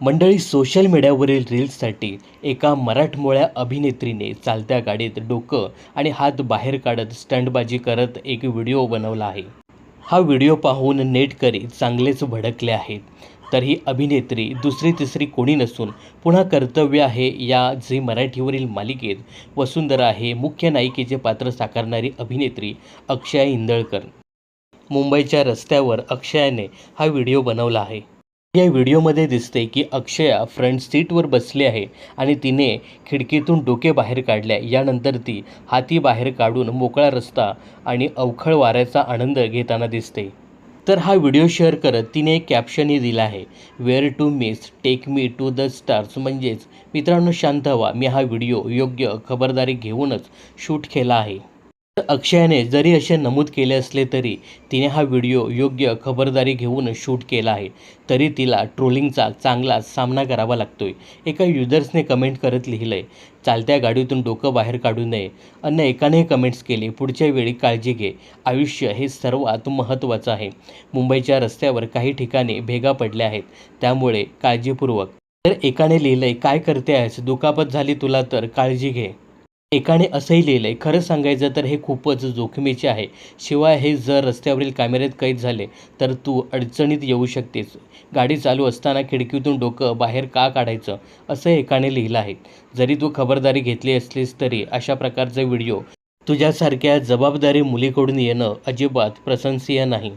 मंडळी सोशल मीडियावरील रील्ससाठी एका मराठमोळ्या अभिनेत्रीने चालत्या गाडीत डोकं आणि हात बाहेर काढत स्टंटबाजी करत एक व्हिडिओ बनवला आहे. हा व्हिडिओ पाहून नेटकरी चांगलेच भडकले आहेत. तर ही अभिनेत्री दुसरी तिसरी कोणी नसून पुन्हा कर्तव्य आहे या झी मराठीवरील मालिकेत वसुंधरा आहे मुख्य नायिकेचे पात्र साकारणारी अभिनेत्री अक्षया इंदळकर. मुंबईच्या रस्त्यावर अक्षयाने हा व्हिडिओ बनवला आहे. या व्हिडिओमध्ये दिसते की अक्षया फ्रंट सीटवर बसली आहे आणि तिने खिडकीतून डोके बाहेर काढल्या. यानंतर ती हाती बाहेर काढून मोकळा रस्ता आणि अवखळ वाऱ्याचा आनंद घेताना दिसते. तर हा व्हिडिओ शेअर करत तिने एक कॅप्शनही दिला आहे. Where to miss take me to the stars म्हणजेच मित्रांनो शांत व्हा. मी हा व्हिडिओ योग्य खबरदारी घेऊनच शूट केला आहे. अक्षयाने जरी असे नमूद केले असले तरी तिने हा व्हिडिओ योग्य खबरदारी घेऊन शूट केला आहे. तरी तिला ट्रोलिंगचा चांगला सामना करावा लागतोय. एका युजर्सने कमेंट करत लिहिलंय चालत्या गाडीतून डोकं बाहेर काढू नये. अन्य एकाने कमेंट्स केले पुढच्या वेळी काळजी घे. आयुष्य हे सर्वात महत्त्वाचं आहे. मुंबईच्या रस्त्यावर काही ठिकाणी भेगा पडल्या आहेत. त्यामुळे काळजीपूर्वक. तर एकाने लिहिलंय काय करते आहेस? दुखापत झाली तुला तर काळजी घे. एकाने असंही लिहिलं आहे खरं सांगायचं तर हे खूपच जोखमीचे आहे. शिवाय हे जर रस्त्यावरील कॅमेऱ्यात कैद झाले तर तू अडचणीत येऊ शकतेस. गाडी चालू असताना खिडकीतून डोकं बाहेर का काढायचं असं एकाने लिहिलं आहे. जरी तू खबरदारी घेतली असलीस तरी अशा प्रकारचे व्हिडिओ तुझ्यासारख्या जबाबदारी मुलीकडून येणं अजिबात प्रशंसीय नाही.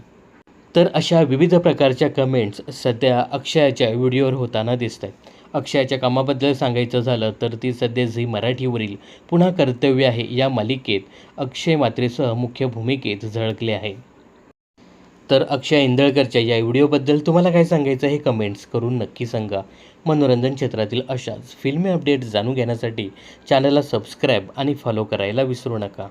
तर अशा विविध प्रकारच्या कमेंट्स सध्या अक्षयाच्या व्हिडिओवर होताना दिसत आहेत अक्षयाच्या कामाबद्दल सांगायचं झालं तर ती सध्या झी मराठीवरील पुन्हा कर्तव्य आहे या मालिकेत. अक्षय मात्रेसह मुख्य भूमिकेत झळकले आहे. तर अक्षय इंदळकरच्या या व्हिडिओबद्दल तुम्हाला काय सांगायचं हे कमेंट्स करून नक्की सांगा. मनोरंजन क्षेत्रातील अशाच फिल्मी अपडेट जाणून घेण्यासाठी चॅनलला सबस्क्राईब आणि फॉलो करायला विसरू नका.